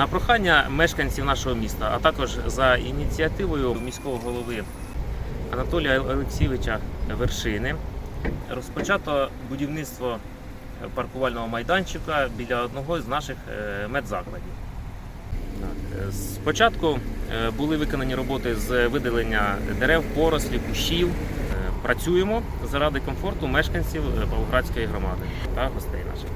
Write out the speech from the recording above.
На прохання мешканців нашого міста, а також за ініціативою міського голови Анатолія Олексійовича Вершини, розпочато будівництво паркувального майданчика біля одного з наших е, медзакладів. Спочатку е, були виконані роботи з видалення дерев, порослі, кущів. Е, працюємо заради комфорту мешканців Павлоградської громади та гостей наших.